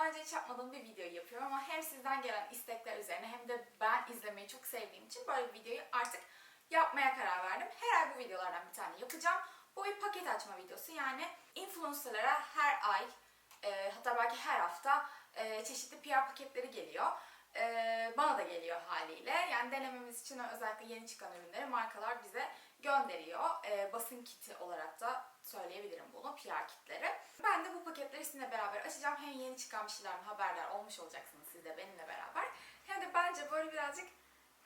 daha önce hiç yapmadığım bir videoyu yapıyorum ama hem sizden gelen istekler üzerine hem de ben izlemeyi çok sevdiğim için böyle bir videoyu artık yapmaya karar verdim. Her ay bu videolardan bir tane yapacağım. Bu bir paket açma videosu yani influencerlara her ay e, hatta belki her hafta e, çeşitli PR paketleri geliyor. E, bana da geliyor haliyle. Yani denememiz için özellikle yeni çıkan ürünleri markalar bize gönderiyor. E, basın kiti olarak da söyleyebilirim bunu, PR kitleri. Ben de bu sizinle beraber açacağım. Hem yeni çıkan bir şeylerden haberdar olmuş olacaksınız siz de benimle beraber. Hem de bence böyle birazcık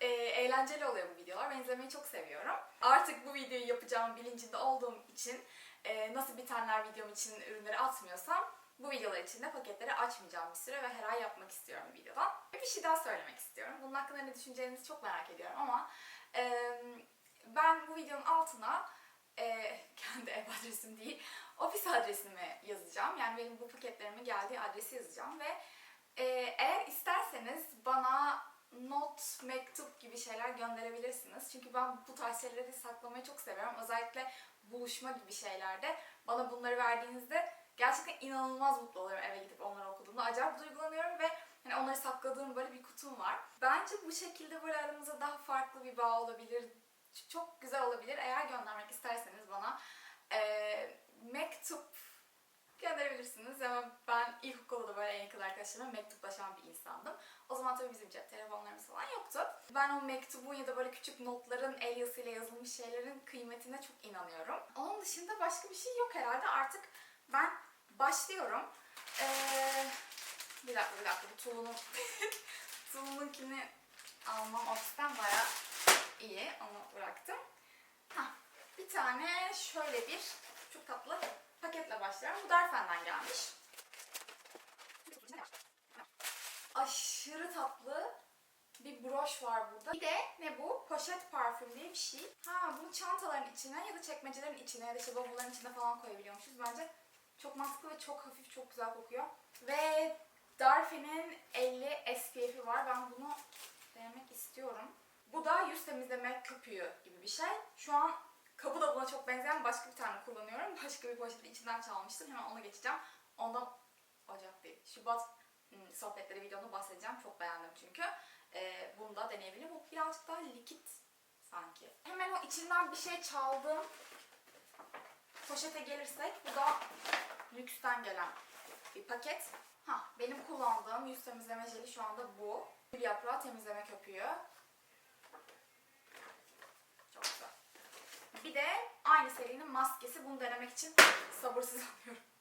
e, eğlenceli oluyor bu videolar. Ben izlemeyi çok seviyorum. Artık bu videoyu yapacağım bilincinde olduğum için e, nasıl bitenler videom için ürünleri atmıyorsam bu videolar için de paketleri açmayacağım bir süre ve her ay yapmak istiyorum videodan. Bir şey daha söylemek istiyorum. Bunun hakkında ne düşüneceğinizi çok merak ediyorum ama e, ben bu videonun altına e, kendi ev adresim değil, ofis adresimi yazacağım. Benim bu paketlerimin geldiği adresi yazacağım ve e, eğer isterseniz bana not, mektup gibi şeyler gönderebilirsiniz. Çünkü ben bu tarz şeyleri saklamayı çok seviyorum. Özellikle buluşma gibi şeylerde bana bunları verdiğinizde gerçekten inanılmaz mutlu oluyorum eve gidip onları okuduğumda. Acayip duygulanıyorum ve hani onları sakladığım böyle bir kutum var. Bence bu şekilde böyle aramızda daha farklı bir bağ olabilir. Çok güzel olabilir. Eğer göndermek isterseniz bana eee, mektup ilkokulda da böyle en yakın arkadaşlarıma mektuplaşan bir insandım. O zaman tabii bizim cep telefonlarımız falan yoktu. Ben o mektubun ya da böyle küçük notların el yazısıyla yazılmış şeylerin kıymetine çok inanıyorum. Onun dışında başka bir şey yok herhalde. Artık ben başlıyorum. Ee, bir dakika bir dakika bu Tuğ'un Tuğ'unkini almam ofisten bayağı iyi. Onu bıraktım. Hah, bir tane şöyle bir çok tatlı paketle başlıyorum. Bu Darfen'den gelmiş. Aşırı tatlı bir broş var burada. Bir de ne bu? Poşet parfüm diye bir şey. Ha bunu çantaların içine ya da çekmecelerin içine ya da işte bavulların içine falan koyabiliyormuşuz. Bence çok mantıklı ve çok hafif, çok güzel kokuyor. Ve Darfe'nin 50 SPF'i var. Ben bunu denemek istiyorum. Bu da yüz temizleme köpüğü gibi bir şey. Şu an kabı da buna çok benzeyen başka bir tane kullanıyorum. Başka bir poşeti içinden çalmıştım. Hemen ona geçeceğim. Ondan Ocak değil. Şubat sohbetleri videomda bahsedeceğim. Çok beğendim çünkü. Ee, bunu da deneyebilirim. Bu birazcık daha likit sanki. Hemen o içinden bir şey çaldığım poşete gelirsek bu da Lüks'ten gelen bir paket. Ha, benim kullandığım yüz temizleme jeli şu anda bu. Gül yaprağı temizleme köpüğü. Çok güzel. Bir de aynı serinin maskesi. Bunu denemek için sabırsızlanıyorum.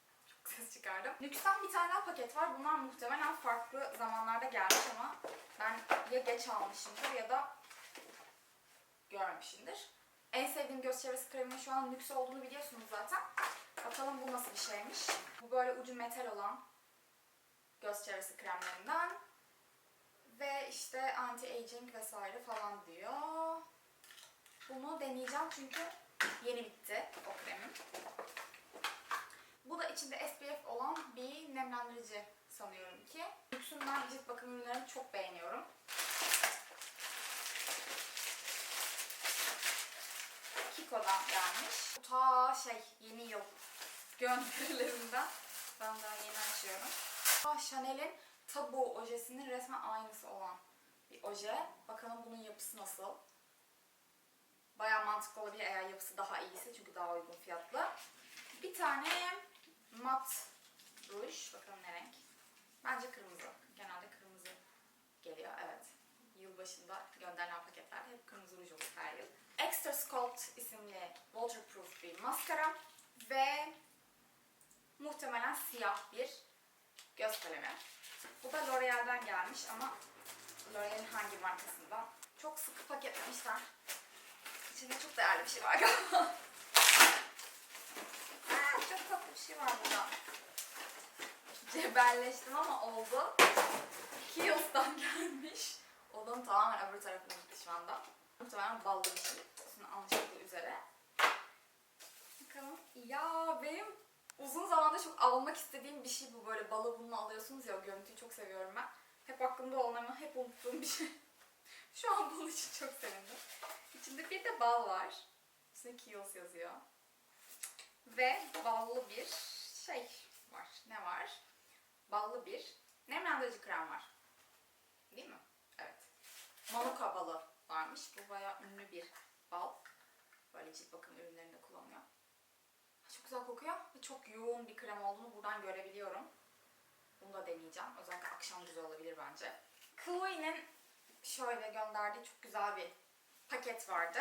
Ses çıkardım. Lüks'ten bir tane daha paket var. Bunlar muhtemelen farklı zamanlarda gelmiş ama ben ya geç almışımdır ya da görmemişimdir. En sevdiğim göz çevresi kreminin şu an lüks olduğunu biliyorsunuz zaten. Bakalım bu nasıl bir şeymiş. Bu böyle ucu metal olan göz çevresi kremlerinden. Ve işte anti-aging vesaire falan diyor. Bunu deneyeceğim çünkü yeni bitti o kremin. Bu da içinde SPF olan bir nemlendirici sanıyorum ki. Lüksün ben cilt bakım ürünlerini çok beğeniyorum. Kiko'dan gelmiş. Ta şey yeni yıl gönderilerinden. Ben daha yeni açıyorum. Aa, Chanel'in Tabu ojesinin resmen aynısı olan bir oje. Bakalım bunun yapısı nasıl? Bayağı mantıklı olabilir eğer yapısı daha iyiyse çünkü daha uygun fiyatlı. Bir tane mat ruj. Bakalım ne renk? Bence kırmızı. Genelde kırmızı geliyor. Evet. Yılbaşında gönderilen paketlerde hep kırmızı ruj olur her yıl. Extra Sculpt isimli waterproof bir maskara ve muhtemelen siyah bir göz kalemi. Bu da L'Oreal'den gelmiş ama L'Oreal'in hangi markasından? Çok sıkı paketlemişler. İçinde çok değerli bir şey var galiba. Aa, çok tatlı bir şey var burada. Cebelleştim ama oldu. Kiehl's'tan gelmiş. Odanın tamamen öbür tarafına gitti şu anda. Muhtemelen şey. Üstüne anlaşıldığı üzere. Bakalım. Ya benim uzun zamandır çok almak istediğim bir şey bu. Böyle balı bununla alıyorsunuz ya o görüntüyü çok seviyorum ben. Hep aklımda olan ama hep unuttuğum bir şey. Şu an bunun için çok sevindim. İçinde bir de bal var. Üstüne Kiehl's yazıyor. Ve? Ballı bir acı krem var. Değil mi? Evet. Manuka balı varmış. Bu bayağı ünlü bir bal. Böyle cilt bakım ürünlerinde kullanıyor. Çok güzel kokuyor ve çok yoğun bir krem olduğunu buradan görebiliyorum. Bunu da deneyeceğim. Özellikle akşam güzel olabilir bence. Chloe'nin şöyle gönderdiği çok güzel bir paket vardı.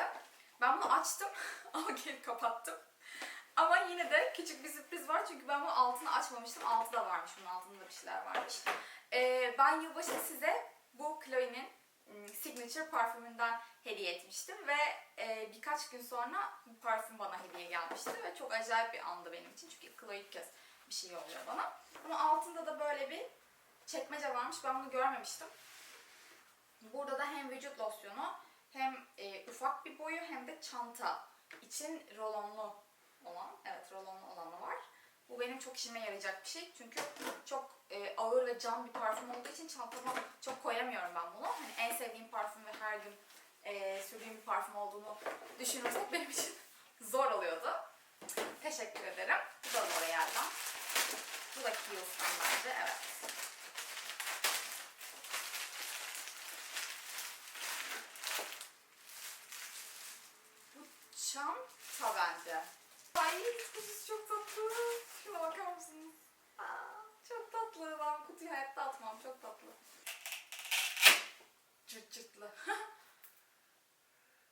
Ben bunu açtım ama geri kapattım. Ama yine de küçük bir sürpriz var çünkü ben bunu altını açmamıştım. Altı da varmış, bunun altında bir şeyler varmış. Ee, ben yılbaşı size bu Chloe'nin Signature parfümünden hediye etmiştim ve e, birkaç gün sonra bu parfüm bana hediye gelmişti ve çok acayip bir andı benim için çünkü Chloe ilk kez bir şey yolluyor bana. Ama altında da böyle bir çekmece varmış. Ben bunu görmemiştim. Burada da hem vücut losyonu hem e, ufak bir boyu hem de çanta için rolonlu olan, evet rolonlu. Bu benim çok işime yarayacak bir şey. Çünkü çok e, ağır ve cam bir parfüm olduğu için çantama çok koyamıyorum ben bunu. Hani en sevdiğim parfüm ve her gün e, sürdüğüm bir parfüm olduğunu düşünürsek benim için zor oluyordu. Teşekkür ederim. Bu da L'Oreal'dan. Bu da Kiehl's'tan bence, evet. Bu çanta bence. Ay kutusu çok tatlı. Şuna bakar mısınız? Aa, çok tatlı. Ben kutuyu hayatta atmam. Çok tatlı. Cırt cırtlı.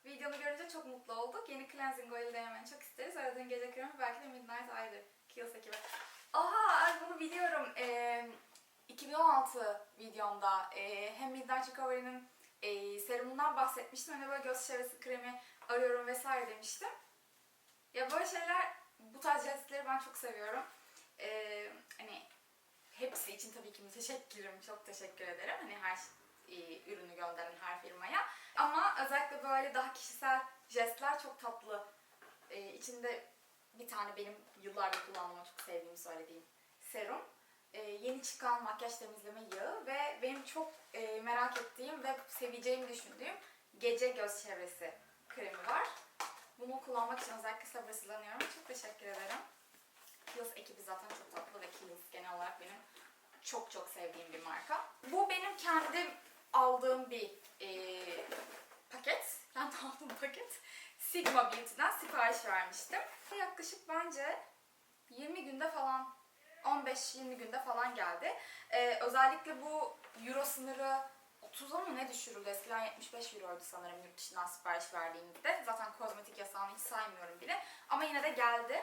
Videonu görünce çok mutlu olduk. Yeni cleansing oil denemeni çok isteriz. Aradığın gece kremi belki de Midnight Eye'dir. Kiehl's ekibi. Aha ay bunu biliyorum. Ee, 2016 videomda e, hem Midnight Recovery'nin e, serumundan bahsetmiştim. Hani böyle göz çevresi kremi arıyorum vesaire demiştim. Ya böyle şeyler, bu tarz jestleri ben çok seviyorum. Ee, hani hepsi için tabii ki müteşekkirim, çok teşekkür ederim. Hani her e, ürünü gönderen her firmaya. Ama özellikle böyle daha kişisel jestler çok tatlı. Ee, içinde bir tane benim yıllardır kullandığımı çok sevdiğimi söylediğim serum. Ee, yeni çıkan makyaj temizleme yağı ve benim çok e, merak ettiğim ve seveceğimi düşündüğüm gece göz çevresi kremi var. Bunu kullanmak için özellikle sabırsızlanıyorum. Çok teşekkür ederim. Kiehl's ekibi zaten çok tatlı ve Kiehl's genel olarak benim çok çok sevdiğim bir marka. Bu benim kendim aldığım bir eee, paket. Kendi aldığım paket. Sigma Beauty'den sipariş vermiştim. Yaklaşık bence 20 günde falan 15-20 günde falan geldi. Ee, özellikle bu euro sınırı 30'a mı ne düşürüldü? Eskiden 75 euroydu sanırım yurt dışından sipariş verdiğimde. Zaten kozmetik yasağını hiç saymıyorum bile. Ama yine de geldi.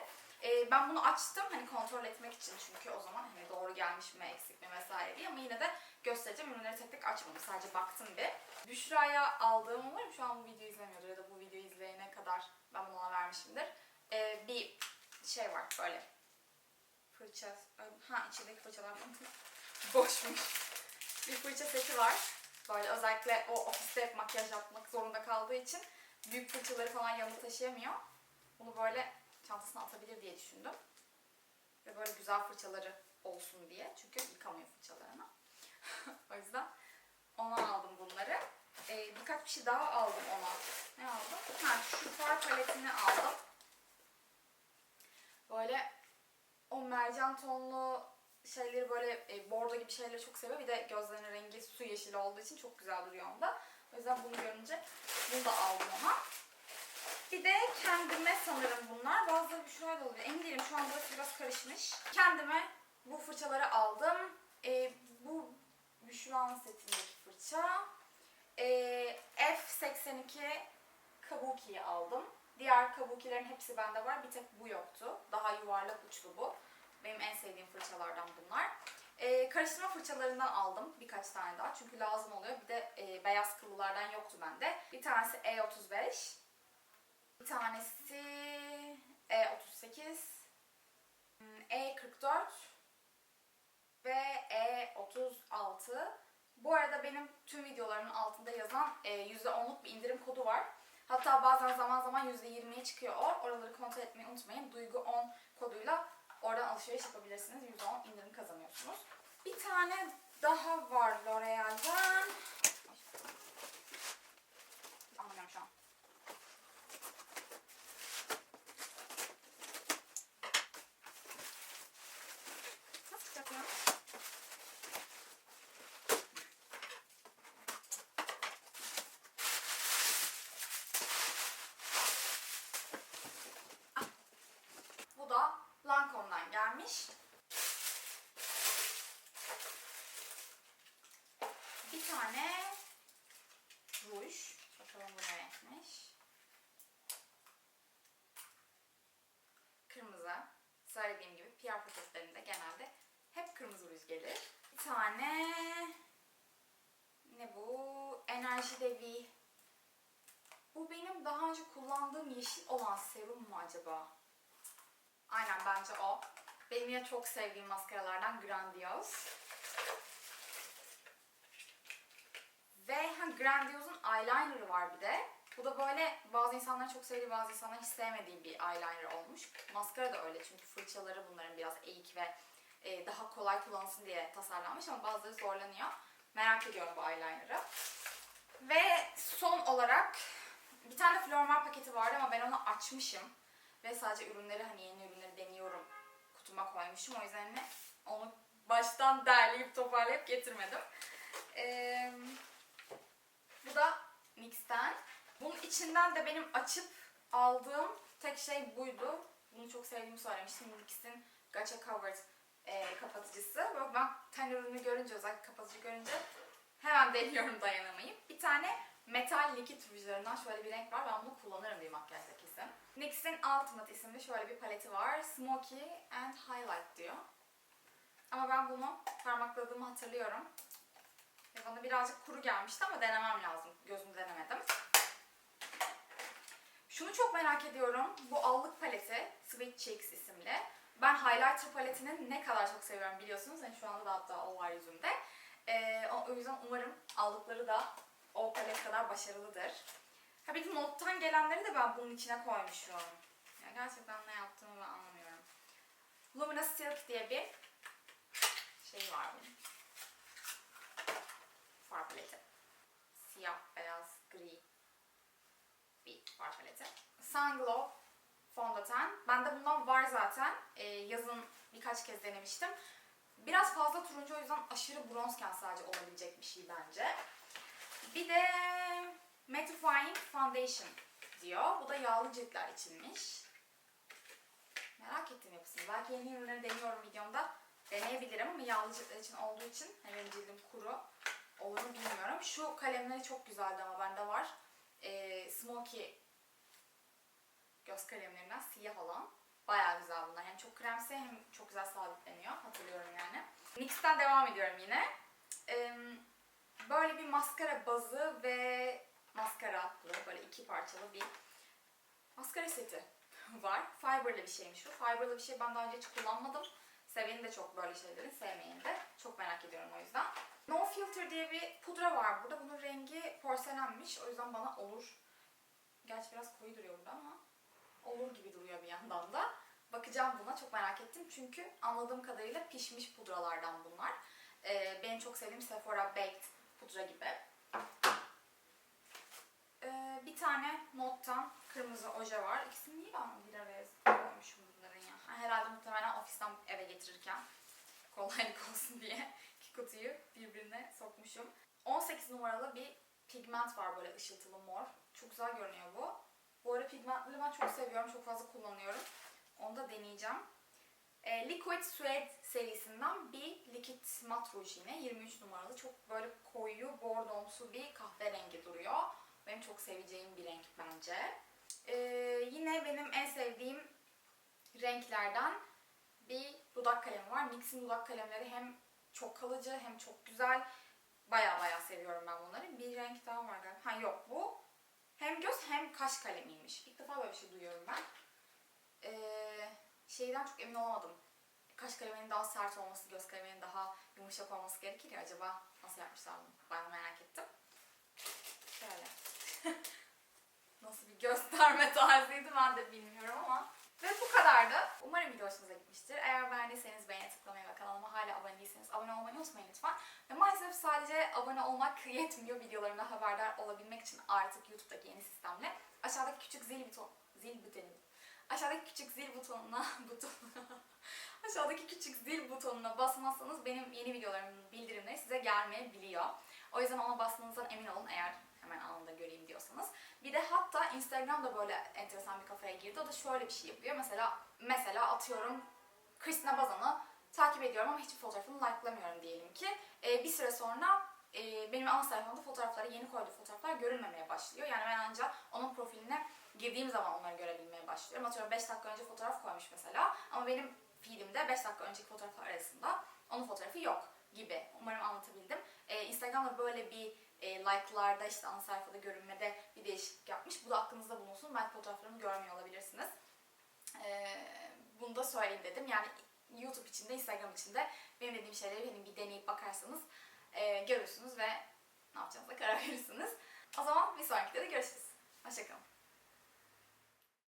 Ee, ben bunu açtım hani kontrol etmek için çünkü o zaman hani doğru gelmiş mi eksik mi vesaire diye ama yine de göstereceğim. Ürünleri tek tek açmadım. Sadece baktım bir. Büşra'ya aldığım umarım şu an bu videoyu izlemiyordur ya da bu videoyu izleyene kadar ben bunu vermişimdir. Ee, bir şey var böyle fırça. Ha içindeki fırçalar boşmuş. Bir fırça seti var. Böyle özellikle o ofiste makyaj yapmak zorunda kaldığı için büyük fırçaları falan yanında taşıyamıyor. Bunu böyle çantasına atabilir diye düşündüm. Ve böyle güzel fırçaları olsun diye. Çünkü yıkamıyor fırçalarını. o yüzden ona aldım bunları. Ee, birkaç bir şey daha aldım ona. Ne aldım? Ha şu far paletini aldım. Böyle o mercan tonlu şeyleri böyle e, bordo gibi şeyleri çok seviyor. Bir de gözlerinin rengi su yeşili olduğu için çok güzel duruyor onda. O yüzden bunu görünce bunu da aldım ona. Bir de kendime sanırım bunlar. Bazıları bir da oluyor. Emin değilim. Şu an burası biraz karışmış. Kendime bu fırçaları aldım. E, bu Büşra'nın setindeki fırça. E, F82 Kabuki'yi aldım. Diğer Kabuki'lerin hepsi bende var. Bir tek bu yoktu. Daha yuvarlak uçlu bu. Benim en sevdiğim fırçalardan bunlar. Ee, karıştırma fırçalarından aldım birkaç tane daha çünkü lazım oluyor. Bir de e, beyaz kıllılardan yoktu bende. Bir tanesi E35. Bir tanesi E38. hmm, E44 ve E36. Bu arada benim tüm videolarımın altında yazan e, %10'luk bir indirim kodu var. Hatta bazen zaman zaman %20'ye çıkıyor o. Oraları kontrol etmeyi unutmayın. Duygu 10 koduyla oradan alışveriş yapabilirsiniz. %10 indirim kazanıyorsunuz. Bir tane daha var L'Oreal'den. Anlamıyorum şu an. Nasıl çıkacak ya? Gelir. Bir tane ne bu? Enerji Devi. Bu benim daha önce kullandığım yeşil olan serum mu acaba? Aynen bence o. Benim yine çok sevdiğim maskaralardan Grandiose. Ve ha, Grandios'un eyeliner'ı var bir de. Bu da böyle bazı insanların çok sevdiği bazı insanların hiç sevmediği bir eyeliner olmuş. Maskara da öyle çünkü fırçaları bunların biraz eğik ve e, daha kolay kullanılsın diye tasarlanmış ama bazıları zorlanıyor. Merak ediyorum bu eyeliner'ı. Ve son olarak bir tane Flormar paketi vardı ama ben onu açmışım. Ve sadece ürünleri hani yeni ürünleri deniyorum kutuma koymuşum. O yüzden de onu baştan derleyip toparlayıp getirmedim. Ee, bu da NYX'ten. Bunun içinden de benim açıp aldığım tek şey buydu. Bunu çok sevdiğimi söylemiştim. NYX'in Gacha Covered e, kapatıcısı. Ben ten görünce özellikle kapatıcı görünce hemen deniyorum dayanamayıp. Bir tane metal likit rujlarından şöyle bir renk var. Ben bunu kullanırım bir makyajda kesin. NYX'in Ultimate isimli şöyle bir paleti var. Smoky and Highlight diyor. Ama ben bunu parmakladığımı hatırlıyorum. Ve bana birazcık kuru gelmişti ama denemem lazım. Gözümü denemedim. Şunu çok merak ediyorum. Bu allık paleti Sweet Cheeks highlighter paletini ne kadar çok seviyorum biliyorsunuz. Yani şu anda da hatta o var yüzümde. Ee, o yüzden umarım aldıkları da o palet kadar başarılıdır. Ha bir de nottan gelenleri de ben bunun içine koymuşum. Ya gerçekten ne yaptığımı ben anlamıyorum. Luminous Silk diye bir şey var bunun. Far paleti. Siyah, beyaz, gri bir far paleti. Sun Glow fondöten. Bende bundan var zaten. Ee, yazın birkaç kez denemiştim. Biraz fazla turuncu o yüzden aşırı bronzken sadece olabilecek bir şey bence. Bir de Mattifying Foundation diyor. Bu da yağlı ciltler içinmiş. Merak ettim yapısını. Belki yeni ürünleri deniyorum videomda. Deneyebilirim ama yağlı ciltler için olduğu için hani benim cildim kuru olur mu bilmiyorum. Şu kalemleri çok güzeldi ama bende var. Ee, Smoky göz kalemlerinden siyah olan. Bayağı güzel bunlar. Hem çok kremsi hem çok güzel sabitleniyor. Hatırlıyorum yani. NYX'ten devam ediyorum yine. Böyle bir maskara bazı ve maskaratlı böyle iki parçalı bir maskara seti var. Fiber'lı bir şeymiş bu. Fiber'lı bir şey ben daha önce hiç kullanmadım. Seveni de çok böyle şeyleri, sevmeyeni de. Çok merak ediyorum o yüzden. No Filter diye bir pudra var burada. Bunun rengi porselenmiş. O yüzden bana olur. Gerçi biraz koyu duruyor burada ama olur gibi duruyor bir yandan da. Bakacağım buna çok merak ettim çünkü anladığım kadarıyla pişmiş pudralardan bunlar. Ee, benim çok sevdiğim Sephora Baked pudra gibi. Ee, bir tane Nottan kırmızı oje var. İkisini niye ben bir araya koymuşum bunların ya? Ha, herhalde muhtemelen ofisten eve getirirken kolaylık olsun diye iki kutuyu birbirine sokmuşum. 18 numaralı bir pigment var böyle ışıltılı mor. Çok güzel görünüyor bu. Bu arada pigmentleri ben çok seviyorum. Çok fazla kullanıyorum. Onu da deneyeceğim. E, Liquid Suede serisinden bir likit mat ruj yine. 23 numaralı. Çok böyle koyu, bordomsu bir kahverengi duruyor. Benim çok seveceğim bir renk bence. E, yine benim en sevdiğim renklerden bir dudak kalemi var. NYX'in dudak kalemleri hem çok kalıcı hem çok güzel. Baya baya seviyorum ben bunları. Bir renk daha var galiba. Ha yok bu. Hem göz hem kaş kalemiymiş. İlk defa böyle bir şey duyuyorum ben. Ee, şeyden çok emin olamadım. Kaş kaleminin daha sert olması, göz kaleminin daha yumuşak olması gerekir ya. Acaba nasıl yapmışlar bunu? Ben merak ettim. Şöyle. nasıl bir gösterme tarzıydı ben de bilmiyorum ama. Ve bu kadardı. Umarım video hoşunuza gitmiştir. Eğer beğendiyseniz beğeni tıklamayı ve kanalıma hala abone değilseniz abone olmayı unutmayın lütfen. Ve maalesef sadece abone olmak yetmiyor videolarımda haberdar olabilmek için artık YouTube'daki yeni sistemle. Aşağıdaki küçük zil buton, zil butonu, aşağıdaki küçük zil butonuna, buton, aşağıdaki küçük zil butonuna basmazsanız benim yeni videolarımın bildirimleri size gelmeyebiliyor. O yüzden ona bastığınızdan emin olun eğer hemen anında göreyim diyorsanız. Bir de hatta Instagram'da böyle enteresan bir kafaya girdi. O da şöyle bir şey yapıyor. Mesela mesela atıyorum Christina Bazan'ı takip ediyorum ama hiçbir fotoğrafını like'lamıyorum diyelim ki. Ee, bir süre sonra e, benim ana sayfamda fotoğrafları, yeni koyduğu fotoğraflar görünmemeye başlıyor. Yani ben ancak onun profiline girdiğim zaman onları görebilmeye başlıyorum. Atıyorum 5 dakika önce fotoğraf koymuş mesela ama benim feedimde 5 dakika önceki fotoğraflar arasında Onun fotoğrafı yok gibi. Umarım anlatabildim. Ee, Instagram'da böyle bir e, like'larda işte ana sayfada görünmede bir değişiklik yapmış. Bu da aklınızda bulunsun. Belki fotoğraflarımı görmüyor olabilirsiniz. Ee, bunu da söyleyeyim dedim. Yani YouTube içinde, Instagram içinde benim dediğim şeyleri benim bir deneyip bakarsanız e, görürsünüz ve ne yapacağınıza karar verirsiniz. O zaman bir sonraki videoda görüşürüz. Hoşçakalın.